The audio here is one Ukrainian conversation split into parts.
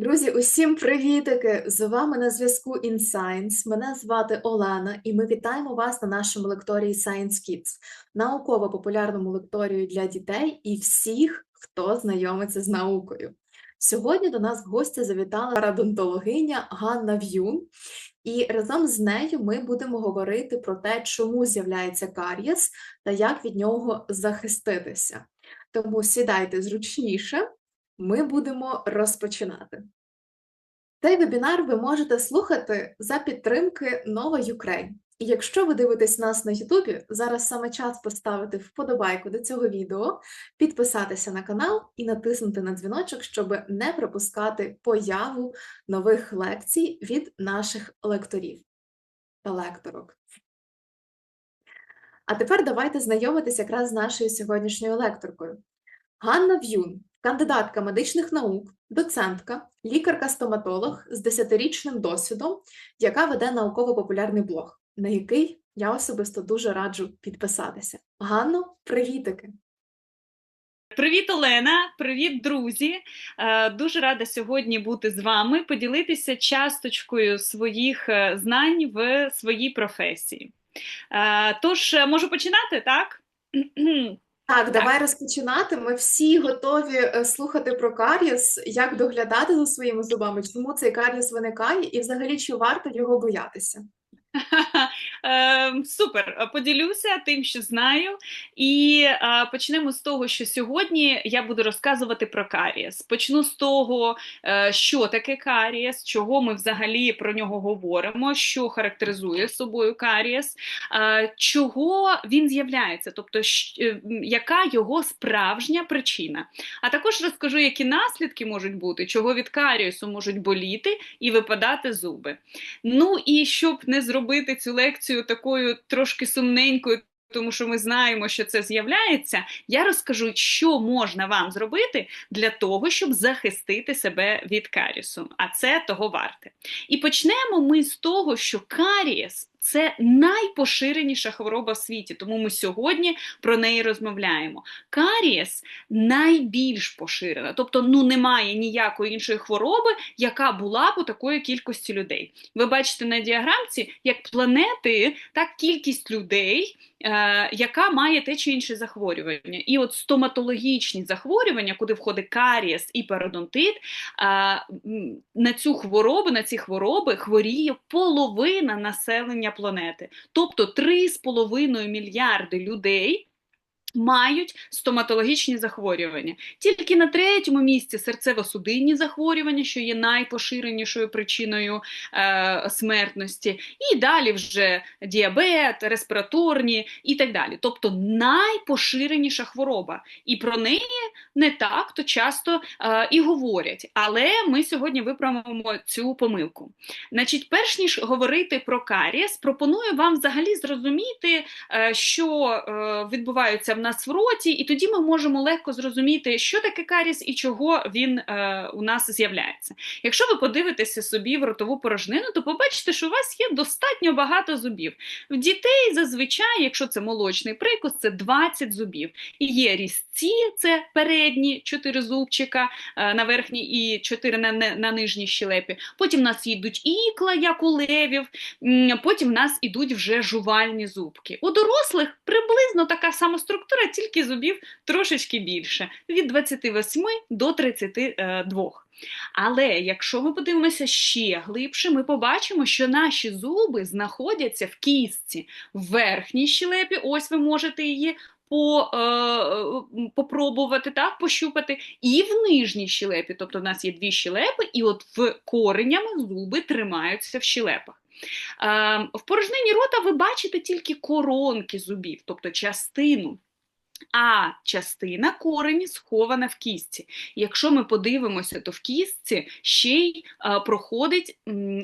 Друзі, усім привітики! З вами на зв'язку InScience. Мене звати Олена, і ми вітаємо вас на нашому лекторії Science Kids, науково-популярному лекторію для дітей і всіх, хто знайомиться з наукою. Сьогодні до нас в гості завітала парадонтологиня Ганна В'юн, і разом з нею ми будемо говорити про те, чому з'являється карієс та як від нього захиститися. Тому сідайте зручніше ми будемо розпочинати. Цей вебінар ви можете слухати за підтримки Nova Ukraine. І якщо ви дивитесь нас на Ютубі, зараз саме час поставити вподобайку до цього відео, підписатися на канал і натиснути на дзвіночок, щоб не пропускати появу нових лекцій від наших лекторів та лекторок. А тепер давайте знайомитись якраз з нашою сьогоднішньою лекторкою. Ганна В'юн кандидатка медичних наук, доцентка, лікарка-стоматолог з 10-річним досвідом, яка веде науково-популярний блог, на який я особисто дуже раджу підписатися. Ганно, привітики! Привіт, Олена! Привіт, друзі! Е, дуже рада сьогодні бути з вами, поділитися часточкою своїх е, знань в своїй професії. Е, тож, можу починати, так? Так, давай розпочинати. Ми всі готові е, слухати про карієс, як доглядати за своїми зубами, чому цей карієс виникає, і взагалі чи варто його боятися? Ем, супер, поділюся тим, що знаю, і почнемо з того, що сьогодні я буду розказувати про карієс. Почну з того, е, що таке карієс, чого ми взагалі про нього говоримо, що характеризує собою карієс, чого він з'являється, тобто е, яка його справжня причина. А також розкажу, які наслідки можуть бути, чого від карієсу можуть боліти і випадати зуби. Ну і щоб не зробити зробити цю лекцію такою трошки сумненькою. Тому що ми знаємо, що це з'являється. Я розкажу, що можна вам зробити для того, щоб захистити себе від карісу. А це того варте. І почнемо ми з того, що карієс це найпоширеніша хвороба в світі, тому ми сьогодні про неї розмовляємо. Карієс найбільш поширена, тобто ну немає ніякої іншої хвороби, яка була б у такої кількості людей. Ви бачите на діаграмці, як планети, так кількість людей. Е, яка має те чи інше захворювання. І от стоматологічні захворювання, куди входить карієс і пародонтит, е, на цю хворобу, на ці хвороби хворіє половина населення планети. Тобто 3,5 мільярди людей Мають стоматологічні захворювання. Тільки на третьому місці серцево-судинні захворювання, що є найпоширенішою причиною е, смертності, і далі вже діабет, респіраторні і так далі. Тобто найпоширеніша хвороба. І про неї не так то часто е, і говорять. Але ми сьогодні виправимо цю помилку. Значить, перш ніж говорити про карієс, пропоную вам взагалі зрозуміти, е, що е, відбувається в нас в роті, і тоді ми можемо легко зрозуміти, що таке каріс і чого він е, у нас з'являється. Якщо ви подивитеся собі в ротову порожнину, то побачите, що у вас є достатньо багато зубів. В дітей зазвичай, якщо це молочний прикус, це 20 зубів. І є різці, це передні 4 зубчика е, на верхній і 4 на, на, на нижній щелепі. Потім в нас йдуть ікла, як у левів, потім в нас ідуть вже жувальні зубки. У дорослих приблизно така сама структура структура тільки зубів трошечки більше від 28 до 32. Але якщо ми подивимося ще глибше, ми побачимо, що наші зуби знаходяться в кістці в верхній щелепі, ось ви можете її по, е, Попробувати так, пощупати, і в нижній щелепі, тобто в нас є дві щелепи, і от в коренями зуби тримаються в щелепах. Е, в порожнині рота ви бачите тільки коронки зубів, тобто частину а частина корені схована в кістці. Якщо ми подивимося, то в кістці ще й а, проходить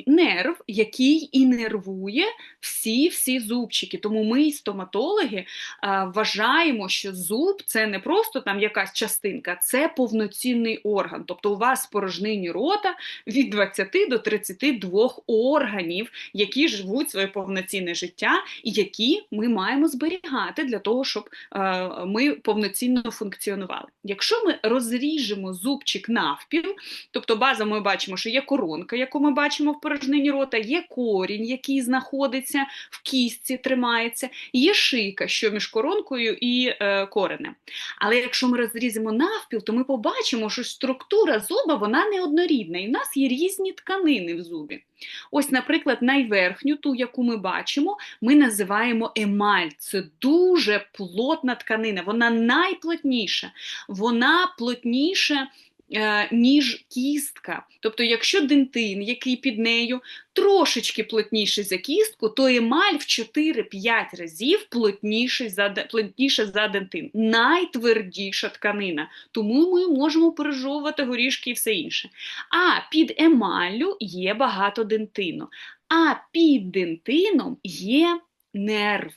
нерв, який інервує всі-всі зубчики. Тому ми, стоматологи, а, вважаємо, що зуб це не просто там якась частинка, це повноцінний орган. Тобто у вас порожнині рота від 20 до 32 органів, які живуть своє повноцінне життя, і які ми маємо зберігати для того, щоб. А, ми повноцінно функціонували. Якщо ми розріжемо зубчик навпіл, тобто база ми бачимо, що є коронка, яку ми бачимо в порожнині рота, є корінь, який знаходиться в кістці, тримається, є шийка, що між коронкою і е, коренем. Але якщо ми розрізимо навпіл, то ми побачимо, що структура зуба вона неоднорідна, і в нас є різні тканини в зубі. Ось, наприклад, найверхню, ту, яку ми бачимо, ми називаємо емаль. Це дуже плотна тканина, вона найплотніша, вона плотніша. Е, Ніж кістка. Тобто, якщо дентин, який під нею трошечки плотніший за кістку, то емаль в 4-5 разів плотніший за, плотніше за дентин. Найтвердіша тканина. Тому ми можемо пережовувати горішки і все інше. А під емаллю є багато дентину. А під дентином є нерв.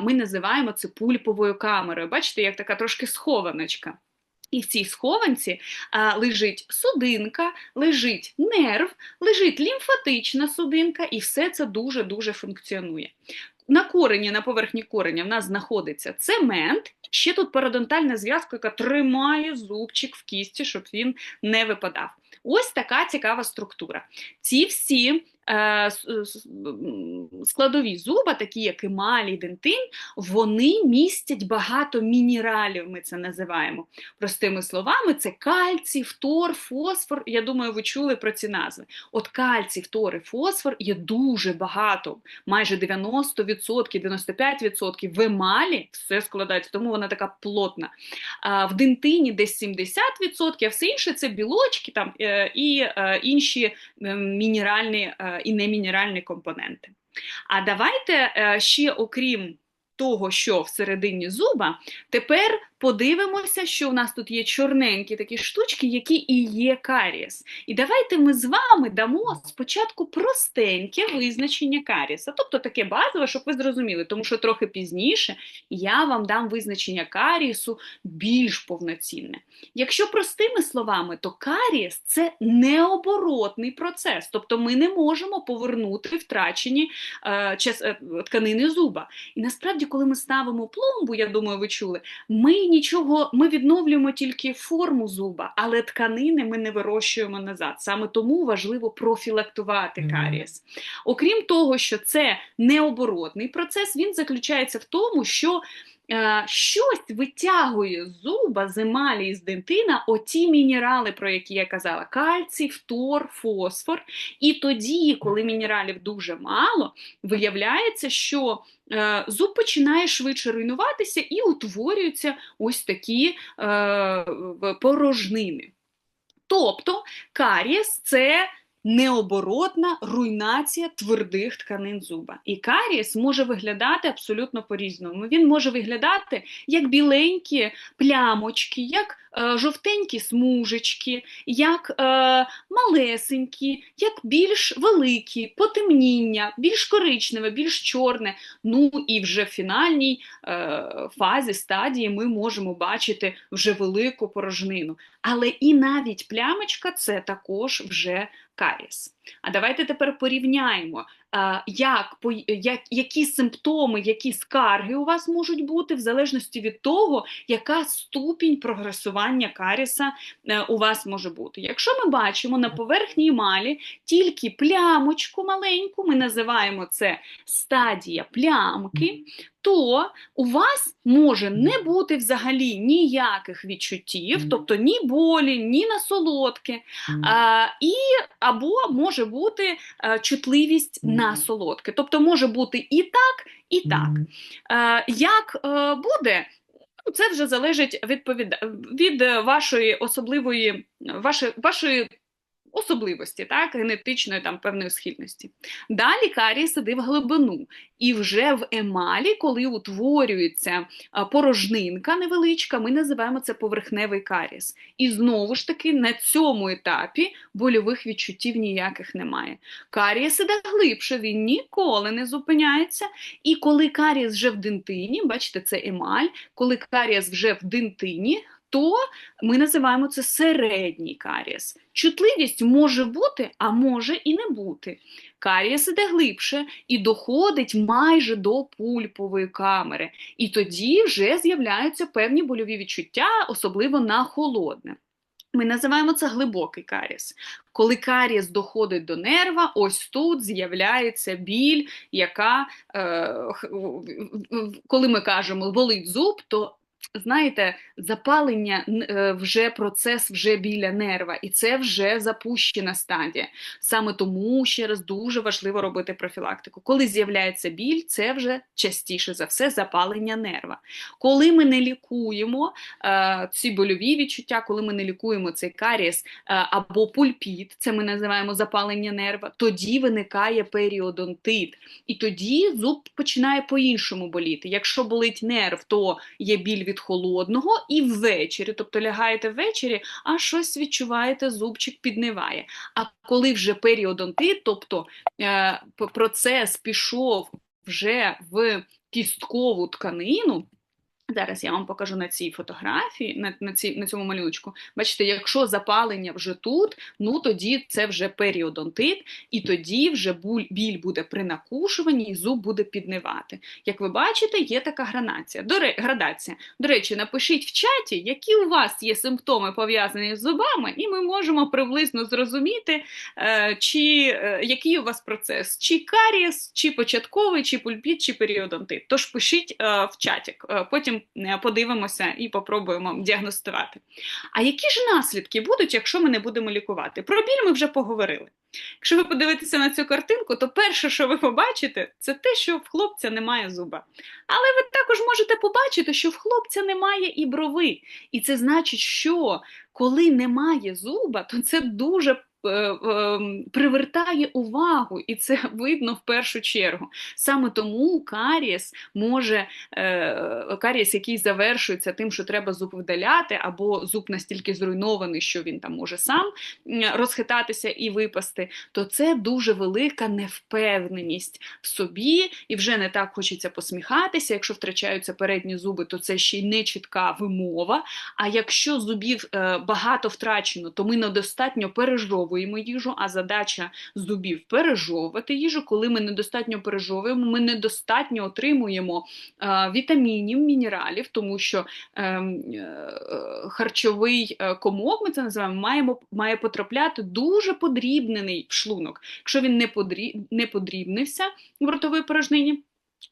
Ми називаємо це пульповою камерою. Бачите, як така трошки схованочка. І в цій схованці а, лежить судинка, лежить нерв, лежить лімфатична судинка, і все це дуже-дуже функціонує. На корені, на поверхні кореня в нас знаходиться цемент, ще тут парадонтальна зв'язка, яка тримає зубчик в кісті, щоб він не випадав. Ось така цікава структура. Ці всі складові зуба, такі як емаль і дентин, вони містять багато мінералів, ми це називаємо. Простими словами, це кальцій, фтор, фосфор. Я думаю, ви чули про ці назви. От кальцій, фтор і фосфор є дуже багато, майже 90%, 95% в емалі все складається, тому вона така плотна. В дентині десь 70%, а все інше це білочки там, е, і е, інші е, мінеральні е, і немінеральні компоненти. А давайте е, ще, окрім того, що всередині зуба, тепер подивимося, що у нас тут є чорненькі такі штучки, які і є карієс. І давайте ми з вами дамо спочатку простеньке визначення карієса, тобто таке базове, щоб ви зрозуміли, тому що трохи пізніше я вам дам визначення карієсу більш повноцінне. Якщо простими словами, то карієс це необоротний процес, тобто ми не можемо повернути втрачені е, час- е, тканини зуба. І насправді, коли ми ставимо пломбу, я думаю, ви чули, ми нічого, ми відновлюємо тільки форму зуба, але тканини ми не вирощуємо назад. Саме тому важливо профілактувати карієс. Окрім того, що це необоротний процес, він заключається в тому, що щось витягує з зуба, з емалі з дентина оті мінерали, про які я казала: кальцій, фтор, фосфор. І тоді, коли мінералів дуже мало, виявляється, що е, зуб починає швидше руйнуватися і утворюються ось такі е, порожнини. Тобто карієс це необоротна руйнація твердих тканин зуба. І карієс може виглядати абсолютно по-різному. Він може виглядати як біленькі плямочки, як е, жовтенькі смужечки, як е, малесенькі, як більш великі, потемніння, більш коричневе, більш чорне. Ну і вже в фінальній е, фазі стадії ми можемо бачити вже велику порожнину. Але і навіть плямочка це також вже карієс. А давайте тепер порівняємо, е, як, як, які симптоми, які скарги у вас можуть бути, в залежності від того, яка ступінь прогресування каріса е, у вас може бути. Якщо ми бачимо на поверхні емалі тільки плямочку маленьку, ми називаємо це стадія плямки, то у вас може не бути взагалі ніяких відчуттів, тобто ні болі, ні насолодки, а, і або може бути е, чутливість на солодке. Тобто може бути і так, і так. Е, Як е, буде? Ну, Це вже залежить від, від вашої особливої, вашої, вашої особливості, так, генетичної там певної схильності. Далі карієс іде в глибину. І вже в емалі, коли утворюється порожнинка невеличка, ми називаємо це поверхневий карієс. І знову ж таки на цьому етапі больових відчуттів ніяких немає. Карієс іде глибше, він ніколи не зупиняється. І коли карієс вже в дентині, бачите, це емаль, коли карієс вже в дентині, то ми називаємо це середній карієс. Чутливість може бути, а може і не бути. Карієс іде глибше і доходить майже до пульпової камери. І тоді вже з'являються певні больові відчуття, особливо на холодне. Ми називаємо це глибокий карієс. Коли карієс доходить до нерва, ось тут з'являється біль, яка, е, коли ми кажемо болить зуб, то знаєте, запалення е, вже процес вже біля нерва, і це вже запущена стадія. Саме тому ще раз дуже важливо робити профілактику. Коли з'являється біль, це вже частіше за все запалення нерва. Коли ми не лікуємо е, ці больові відчуття, коли ми не лікуємо цей карієс е, або пульпіт, це ми називаємо запалення нерва, тоді виникає періодонтит. І тоді зуб починає по-іншому боліти. Якщо болить нерв, то є біль від холодного і ввечері, тобто лягаєте ввечері, а щось відчуваєте, зубчик підниває. А коли вже періодонтит, тобто е, процес пішов вже в кісткову тканину. Зараз я вам покажу на цій фотографії, на на, цій, на цьому малюночку. Бачите, якщо запалення вже тут, ну тоді це вже періодонтит, і тоді вже біль буде при накушуванні, і зуб буде піднивати. Як ви бачите, є така градація. До, градація. До речі, напишіть в чаті, які у вас є симптоми пов'язані з зубами, і ми можемо приблизно зрозуміти, е, чи е, який у вас процес, чи карієс, чи початковий, чи пульпіт, чи періодонтит. Тож пишіть е, в чаті. Е, потім Е, подивимося і попробуємо діагностувати. А які ж наслідки будуть, якщо ми не будемо лікувати? Про біль ми вже поговорили. Якщо ви подивитеся на цю картинку, то перше, що ви побачите, це те, що в хлопця немає зуба. Але ви також можете побачити, що в хлопця немає і брови. І це значить, що коли немає зуба, то це дуже привертає увагу, і це видно в першу чергу. Саме тому карієс може е, карієс, який завершується тим, що треба зуб видаляти, або зуб настільки зруйнований, що він там може сам розхитатися і випасти, то це дуже велика невпевненість в собі, і вже не так хочеться посміхатися. Якщо втрачаються передні зуби, то це ще й не чітка вимова. А якщо зубів е, багато втрачено, то ми недостатньо пережовуємо пережовуємо їжу, а задача зубів пережовувати їжу. Коли ми недостатньо пережовуємо, ми недостатньо отримуємо е, вітамінів, мінералів, тому що ем, е, харчовий е, комок, ми це називаємо, маємо, має потрапляти дуже подрібнений в шлунок. Якщо він не, подріб, не подрібнився в ротовій порожнині,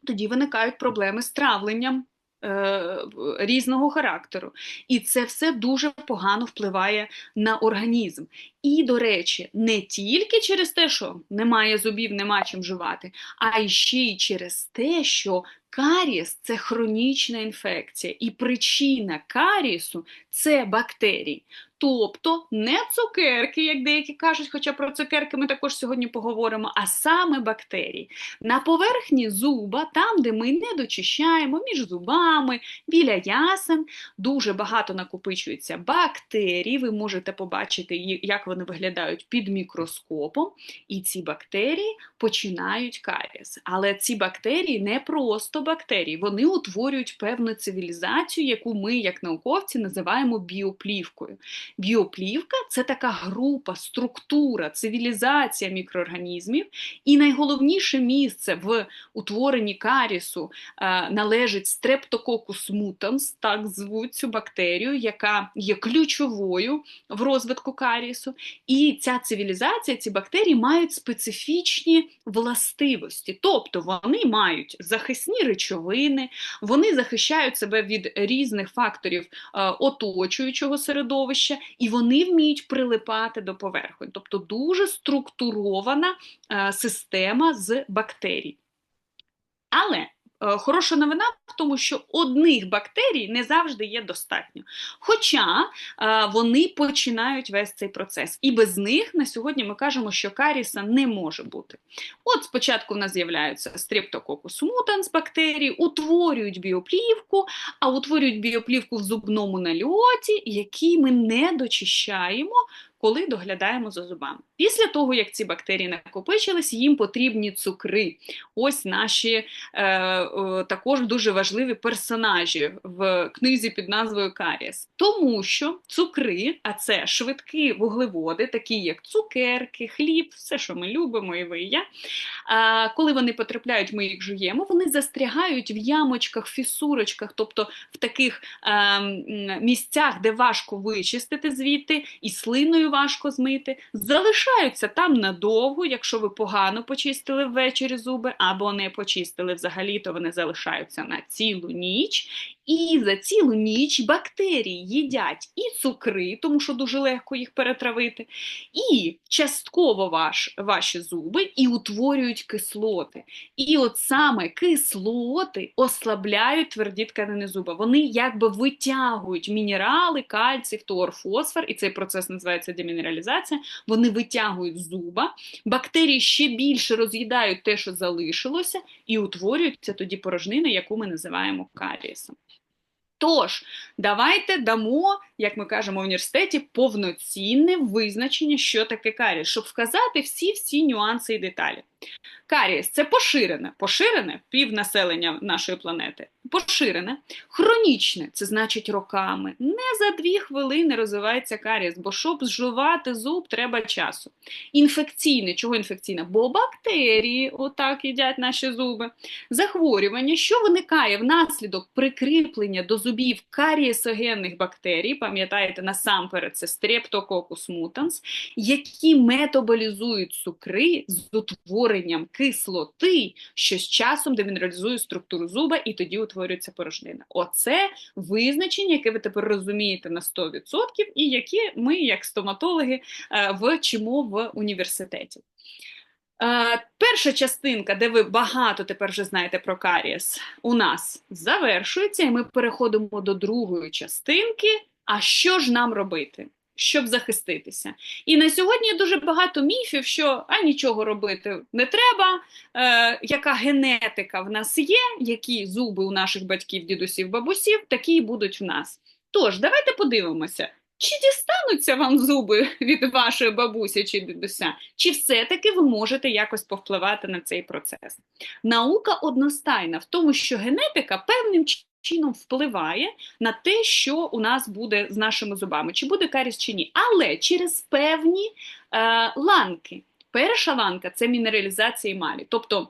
тоді виникають проблеми з травленням. Е, різного характеру. І це все дуже погано впливає на організм. І, до речі, не тільки через те, що немає зубів, нема чим жувати, а й ще й через те, що каріс це хронічна інфекція, і причина карісу це бактерії. Тобто не цукерки, як деякі кажуть, хоча про цукерки ми також сьогодні поговоримо, а саме бактерії. На поверхні зуба, там, де ми не дочищаємо між зубами, біля ясен, дуже багато накопичується бактерій. Ви можете побачити, як вони виглядають під мікроскопом. І ці бактерії починають карієс. Але ці бактерії не просто бактерії, вони утворюють певну цивілізацію, яку ми, як науковці, називаємо біоплівкою. Біоплівка це така група, структура, цивілізація мікроорганізмів, і найголовніше місце в утворенні карісу е, належить Streptococcus mutans, так звуть цю бактерію, яка є ключовою в розвитку карісу. І ця цивілізація, ці бактерії мають специфічні властивості, тобто вони мають захисні речовини, вони захищають себе від різних факторів е, оточуючого середовища і вони вміють прилипати до поверхонь. Тобто дуже структурована е, система з бактерій. Але хороша новина в тому, що одних бактерій не завжди є достатньо. Хоча е, вони починають весь цей процес. І без них на сьогодні ми кажемо, що каріса не може бути. От спочатку в нас з'являються Streptococcus mutans бактерії, утворюють біоплівку, а утворюють біоплівку в зубному нальоті, який ми не дочищаємо коли доглядаємо за зубами. Після того, як ці бактерії накопичились, їм потрібні цукри. Ось наші е, е, також дуже важливі персонажі в книзі під назвою Карієс. Тому що цукри, а це швидкі вуглеводи, такі як цукерки, хліб, все, що ми любимо, і ви і я. А, коли вони потрапляють, ми їх жуємо, вони застрягають в ямочках, фісурочках, тобто в таких е, місцях, де важко вичистити звідти, і слиною важко змити, залишаються там надовго, якщо ви погано почистили ввечері зуби, або не почистили взагалі, то вони залишаються на цілу ніч. І за цілу ніч бактерії їдять і цукри, тому що дуже легко їх перетравити, і частково ваш, ваші зуби і утворюють кислоти. І от саме кислоти ослабляють тверді тканини зуба. Вони якби витягують мінерали, кальцій, фтор, фосфор, і цей процес називається демінералізація. Вони витягують зуба, бактерії ще більше роз'їдають те, що залишилося, і утворюється тоді порожнина, яку ми називаємо карієсом. Тож, давайте дамо, як ми кажемо в університеті, повноцінне визначення, що таке карі, щоб вказати всі-всі нюанси і деталі. Карієс це поширене, поширене півнаселення нашої планети. Поширене, хронічне це значить роками. Не за дві хвилини розвивається карієс, бо щоб зживати зуб, треба часу. Інфекційне, чого інфекційне? Бо бактерії отак їдять наші зуби. Захворювання, що виникає внаслідок прикріплення до зубів карієсогенних бактерій, пам'ятаєте, насамперед це Streptococcus mutans, які метаболізують цукри з утворенням кислоти, що з часом демінералізує структуру зуба і тоді утворюється порожнина. Оце визначення, яке ви тепер розумієте на 100% і яке ми, як стоматологи, е, вчимо в університеті. Е, Перша частинка, де ви багато тепер вже знаєте про карієс, у нас завершується, і ми переходимо до другої частинки. А що ж нам робити, щоб захиститися? І на сьогодні дуже багато міфів, що а нічого робити не треба, е, яка генетика в нас є, які зуби у наших батьків, дідусів, бабусів, такі і будуть в нас. Тож, давайте подивимося. Чи дістануться вам зуби від вашої бабусі чи дідуся, чи все-таки ви можете якось повпливати на цей процес? Наука одностайна в тому, що генетика певним чином впливає на те, що у нас буде з нашими зубами, чи буде каріс чи ні, але через певні е, ланки. Перша ланка це мінералізація емалі, тобто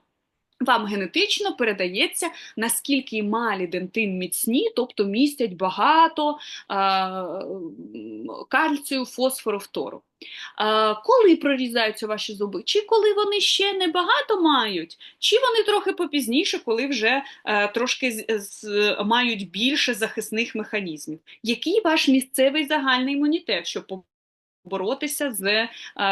вам генетично передається, наскільки емалі дентин міцні, тобто містять багато е, кальцію, фосфору, фтору. Е, коли прорізаються ваші зуби? Чи коли вони ще не багато мають, чи вони трохи попізніше, коли вже е, трошки з, з, мають більше захисних механізмів? Який ваш місцевий загальний імунітет, щоб боротися з е,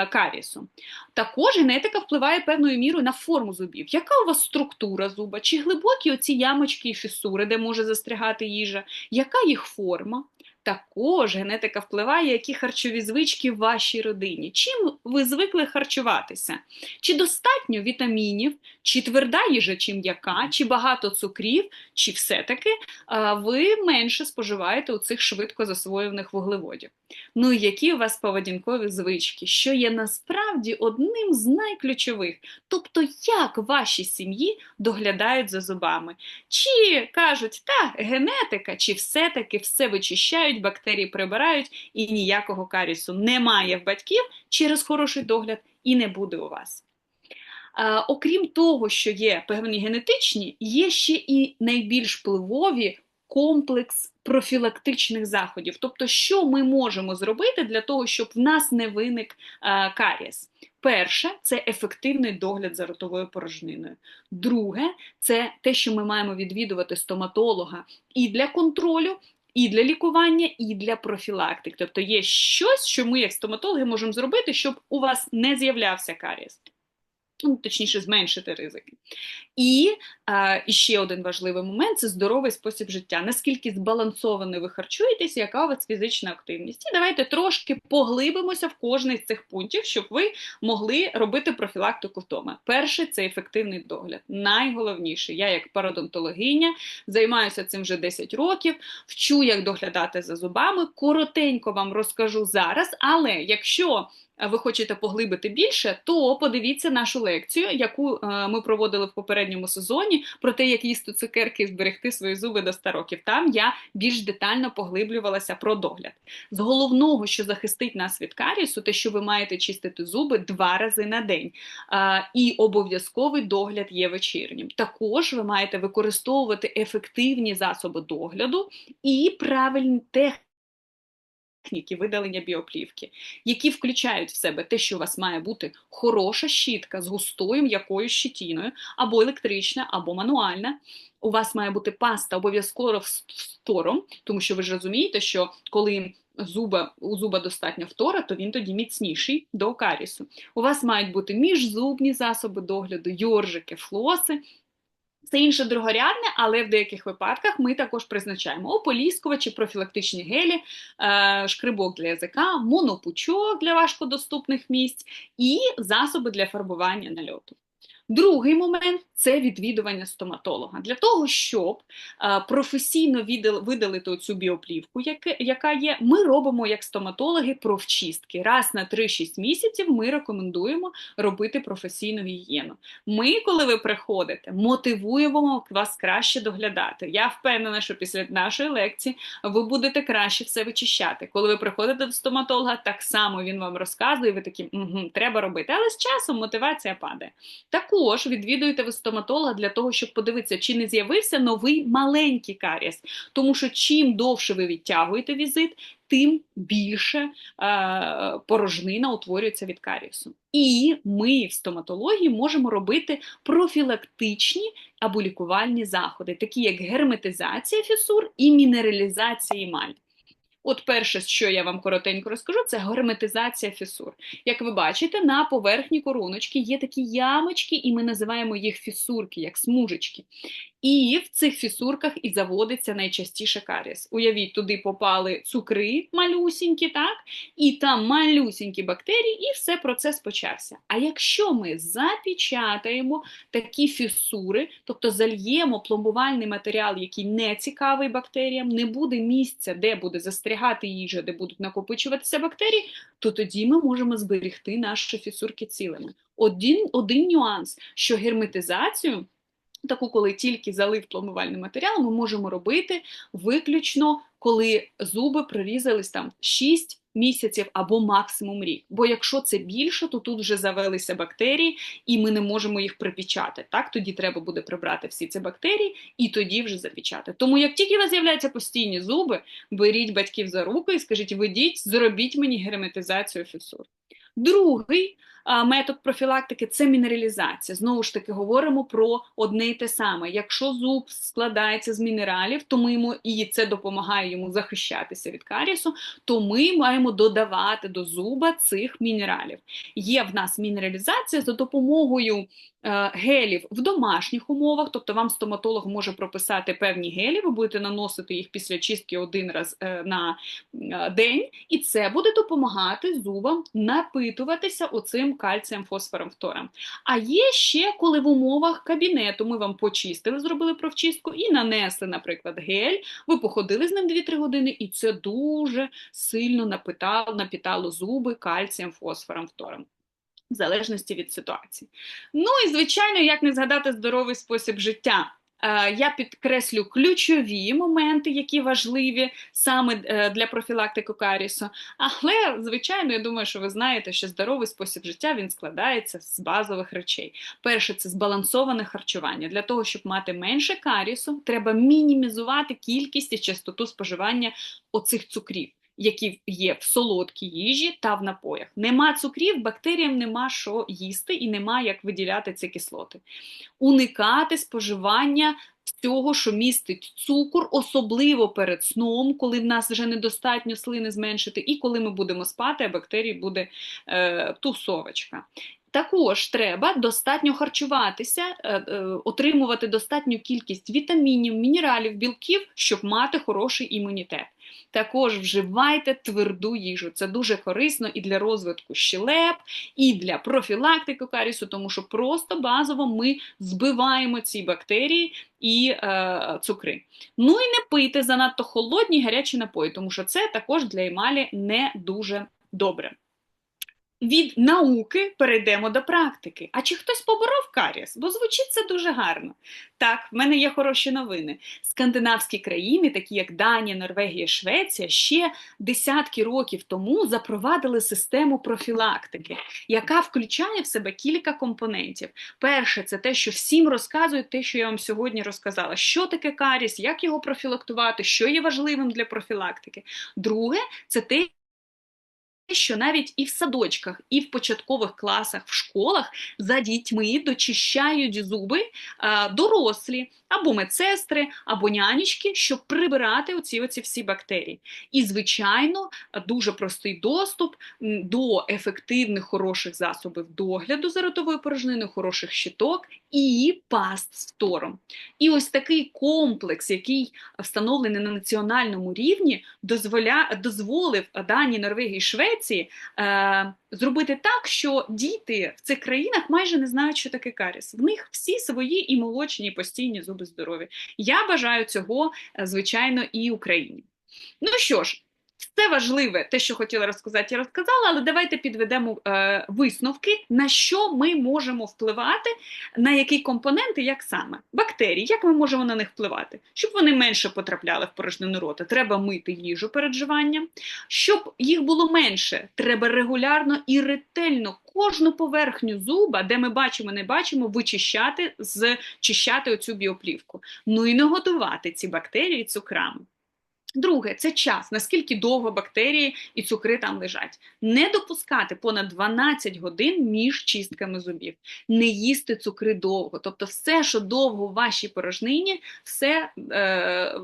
карісом. Також генетика впливає певною мірою на форму зубів. Яка у вас структура зуба? Чи глибокі оці ямочки і фісури, де може застрягати їжа? Яка їх форма? Також генетика впливає, які харчові звички в вашій родині. Чим ви звикли харчуватися? Чи достатньо вітамінів, чи тверда їжа, чи м'яка, чи багато цукрів, чи все-таки ви менше споживаєте у цих швидко засвоюваних вуглеводів? Ну і які у вас поведінкові звички, що є насправді одним з найключових? Тобто, як ваші сім'ї доглядають за зубами? Чи кажуть, та генетика, чи все-таки все вичищають, бактерії прибирають і ніякого карісу немає в батьків через хороший догляд і не буде у вас. Окрім того, що є певні генетичні, є ще і найбільш впливові комплекс профілактичних заходів. Тобто, що ми можемо зробити для того, щоб в нас не виник а, карієс? Перше, це ефективний догляд за ротовою порожниною. Друге, це те, що ми маємо відвідувати стоматолога і для контролю. І для лікування, і для профілактики. Тобто є щось, що ми, як стоматологи, можемо зробити, щоб у вас не з'являвся карієс. Ну, точніше, зменшити ризики. І і ще один важливий момент це здоровий спосіб життя. Наскільки збалансовано ви харчуєтесь, яка у вас фізична активність? І давайте трошки поглибимося в кожний з цих пунктів, щоб ви могли робити профілактику вдома. Перше це ефективний догляд. Найголовніше, я як пародонтологиня займаюся цим вже 10 років, вчу, як доглядати за зубами. Коротенько вам розкажу зараз, але якщо ви хочете поглибити більше, то подивіться нашу лекцію, яку е, ми проводили в попередньому сезоні, про те, як їсти цукерки і зберегти свої зуби до 100 років. Там я більш детально поглиблювалася про догляд. З головного, що захистить нас від карісу, те, що ви маєте чистити зуби два рази на день. І обов'язковий догляд є вечірнім. Також ви маєте використовувати ефективні засоби догляду і правильні техніки техніки видалення біоплівки, які включають в себе те, що у вас має бути хороша щітка з густою м'якою щитіною, або електрична, або мануальна. У вас має бути паста обов'язково з фтором, тому що ви ж розумієте, що коли зуба, у зуба достатньо фтора, то він тоді міцніший до карісу. У вас мають бути міжзубні засоби догляду, йоржики, флоси. Це інше другорядне, але в деяких випадках ми також призначаємо ополіскувачі, профілактичні гелі, е, шкрибок для язика, монопучок для важкодоступних місць і засоби для фарбування нальоту. Другий момент це відвідування стоматолога. Для того, щоб професійно видалити цю біоплівку, яка, є, ми робимо як стоматологи профчистки. Раз на 3-6 місяців ми рекомендуємо робити професійну гігієну. Ми, коли ви приходите, мотивуємо вас краще доглядати. Я впевнена, що після нашої лекції ви будете краще все вичищати. Коли ви приходите до стоматолога, так само він вам розказує, ви такі угу, треба робити. Але з часом мотивація падає. Також відвідуєте ви стоматолога для того, щоб подивитися, чи не з'явився новий маленький карієс. Тому що чим довше ви відтягуєте візит, тим більше е, порожнина утворюється від карієсу. І ми в стоматології можемо робити профілактичні або лікувальні заходи, такі як герметизація фісур і мінералізація емалі. От перше, що я вам коротенько розкажу, це герметизація фісур. Як ви бачите, на поверхні короночки є такі ямочки, і ми називаємо їх фісурки, як смужечки. І в цих фісурках і заводиться найчастіше каріс. Уявіть, туди попали цукри малюсінькі, так? І там малюсінькі бактерії, і все процес почався. А якщо ми запечатаємо такі фісури, тобто зальємо пломбувальний матеріал, який не цікавий бактеріям, не буде місця, де буде застрягати їжа, де будуть накопичуватися бактерії, то тоді ми можемо зберігти наші фісурки цілими. Один, Один нюанс, що герметизацію. Таку, коли тільки залив пломбувальний матеріал, ми можемо робити виключно, коли зуби прорізались там 6 місяців або максимум рік. Бо якщо це більше, то тут вже завелися бактерії, і ми не можемо їх припічати. Так, тоді треба буде прибрати всі ці бактерії і тоді вже запічати. Тому як тільки у вас з'являються постійні зуби, беріть батьків за руку і скажіть: ведіть, зробіть мені герметизацію фісур. Другий метод профілактики це мінералізація. Знову ж таки, говоримо про одне й те саме. Якщо зуб складається з мінералів, то ми йому і це допомагає йому захищатися від карісу, то ми маємо додавати до зуба цих мінералів. Є в нас мінералізація за допомогою Е, гелів в домашніх умовах, тобто вам стоматолог може прописати певні гелі, ви будете наносити їх після чистки один раз е, на е, день, і це буде допомагати зубам напитуватися оцим кальцієм, фосфором, фтором. А є ще коли в умовах кабінету ми вам почистили, зробили провчистку і нанесли, наприклад, гель, ви походили з ним 2-3 години, і це дуже сильно напитало, напітало зуби кальцієм, фосфором, фтором в залежності від ситуації. Ну і звичайно, як не згадати здоровий спосіб життя. Е, я підкреслю ключові моменти, які важливі саме е, для профілактики карісу. Але, звичайно, я думаю, що ви знаєте, що здоровий спосіб життя він складається з базових речей. Перше, це збалансоване харчування. Для того, щоб мати менше карісу, треба мінімізувати кількість і частоту споживання оцих цукрів які є в солодкій їжі та в напоях. Нема цукрів, бактеріям нема що їсти і нема як виділяти ці кислоти. Уникати споживання всього, що містить цукор, особливо перед сном, коли в нас вже недостатньо слини зменшити, і коли ми будемо спати, а бактерій буде е, тусовочка. Також треба достатньо харчуватися, е, е, отримувати достатню кількість вітамінів, мінералів, білків, щоб мати хороший імунітет. Також вживайте тверду їжу. Це дуже корисно і для розвитку щелеп, і для профілактики карісу, тому що просто базово ми збиваємо ці бактерії і е, цукри. Ну і не пийте занадто холодні гарячі напої, тому що це також для емалі не дуже добре. Від науки перейдемо до практики. А чи хтось поборов каріс? Бо звучить це дуже гарно. Так, в мене є хороші новини. Скандинавські країни, такі як Данія, Норвегія, Швеція, ще десятки років тому запровадили систему профілактики, яка включає в себе кілька компонентів. Перше, це те, що всім розказують те, що я вам сьогодні розказала. Що таке каріс, як його профілактувати, що є важливим для профілактики. Друге, це те, що навіть і в садочках, і в початкових класах, в школах за дітьми дочищають зуби дорослі або медсестри, або нянечки, щоб прибирати оці, оці всі бактерії. І, звичайно, дуже простий доступ до ефективних хороших засобів догляду за ротовою порожниною, хороших щиток і паст з фтором. І ось такий комплекс, який встановлений на національному рівні, дозволя, дозволив Данії, Норвегії, Швеції е, зробити так, що діти в цих країнах майже не знають, що таке каріс. В них всі свої і молочні, і постійні зуби здорові. Я бажаю цього, звичайно, і Україні. Ну що ж. Все важливе, те, що хотіла розказати, я розказала, але давайте підведемо е, висновки, на що ми можемо впливати, на які компоненти, як саме бактерії, як ми можемо на них впливати, щоб вони менше потрапляли в порожнину рота. Треба мити їжу перед вживанням. Щоб їх було менше, треба регулярно і ретельно кожну поверхню зуба, де ми бачимо, не бачимо, вичищати, зчищати оцю біоплівку. Ну і не готувати ці бактерії цукрами. Друге, це час, наскільки довго бактерії і цукри там лежать. Не допускати понад 12 годин між чистками зубів, не їсти цукри довго. Тобто, все, що довго в вашій порожнині, все е,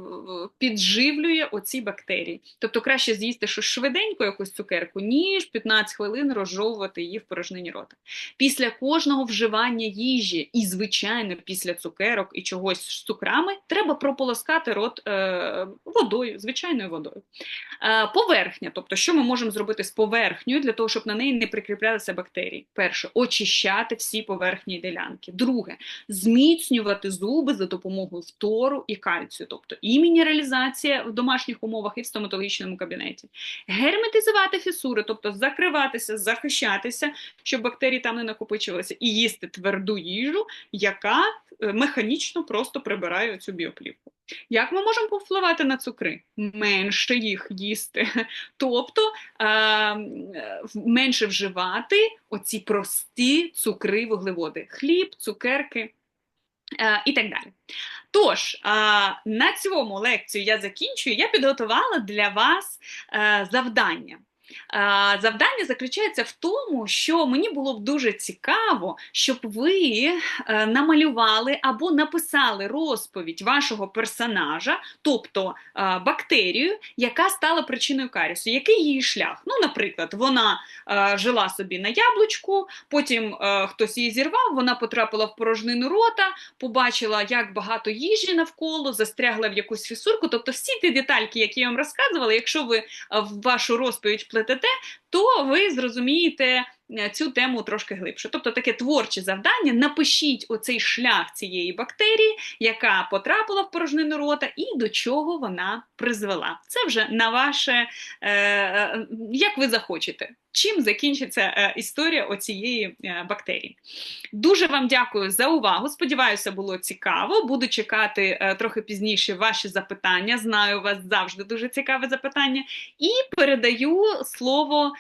підживлює оці бактерії. Тобто, краще з'їсти щось швиденько, якусь цукерку, ніж 15 хвилин розжовувати її в порожнині рота. Після кожного вживання їжі, і, звичайно, після цукерок і чогось з цукрами, треба прополоскати рот е, водою звичайною водою. Е, поверхня, тобто, що ми можемо зробити з поверхнею для того, щоб на неї не прикріплялися бактерії. Перше, очищати всі поверхні ділянки. Друге, зміцнювати зуби за допомогою фтору і кальцію, тобто і мінералізація в домашніх умовах, і в стоматологічному кабінеті. Герметизувати фісури, тобто закриватися, захищатися, щоб бактерії там не накопичувалися, і їсти тверду їжу, яка е, механічно просто прибирає цю біоплівку. Як ми можемо повпливати на цукри? Менше їх їсти, тобто е, менше вживати оці прості цукри, вуглеводи, хліб, цукерки е, і так далі. Тож, е, на цьому лекцію я закінчую. Я підготувала для вас е, завдання. Завдання заключається в тому, що мені було б дуже цікаво, щоб ви е, намалювали або написали розповідь вашого персонажа, тобто бактерію, яка стала причиною карісу. Який її шлях? Ну, наприклад, вона е, жила собі на яблучку, потім е, хтось її зірвав, вона потрапила в порожнину рота, побачила, як багато їжі навколо, застрягла в якусь фісурку. Тобто, всі ті детальки, які я вам розказувала, якщо ви в вашу розповідь плетете, то ви зрозумієте е, цю тему трошки глибше. Тобто таке творче завдання: напишіть оцей шлях цієї бактерії, яка потрапила в порожнину рота, і до чого вона призвела. Це вже на ваше, е, е як ви захочете. Чим закінчиться е, історія оцієї е, бактерії? Дуже вам дякую за увагу. Сподіваюся, було цікаво. Буду чекати е, трохи пізніше ваші запитання. Знаю, у вас завжди дуже цікаве запитання. І передаю слово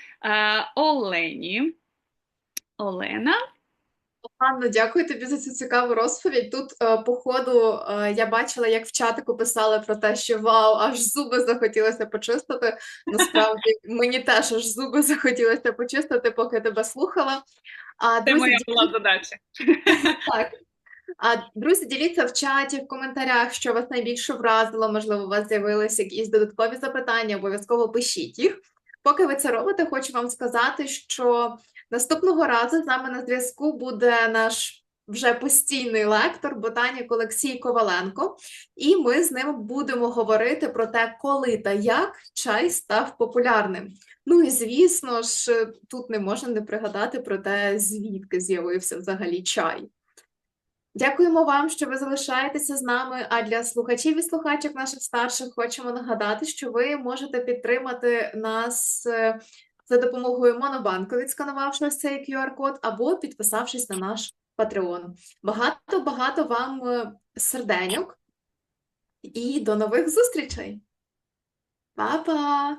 Олені. Олена. Анно, дякую тобі за цю цікаву розповідь. Тут, е, по ходу, е, я бачила, як в чатику писали про те, що вау, аж зуби захотілося почистити. Насправді, мені теж аж зуби захотілося почистити, поки тебе слухала. А, Це моя була задача. Так. А друзі, діліться в чаті, в коментарях, що вас найбільше вразило. Можливо, у вас з'явилися якісь додаткові запитання, обов'язково пишіть їх. Поки ви це робите, хочу вам сказати, що наступного разу з нами на зв'язку буде наш вже постійний лектор, ботанік Олексій Коваленко, і ми з ним будемо говорити про те, коли та як чай став популярним. Ну і звісно ж, тут не можна не пригадати про те, звідки з'явився взагалі чай. Дякуємо вам, що ви залишаєтеся з нами. А для слухачів і слухачок наших старших хочемо нагадати, що ви можете підтримати нас е, за допомогою Монобанку, відсканувавши цей QR-код, або підписавшись на наш Patreon. Багато-багато вам е, серденьок і до нових зустрічей! Па-па!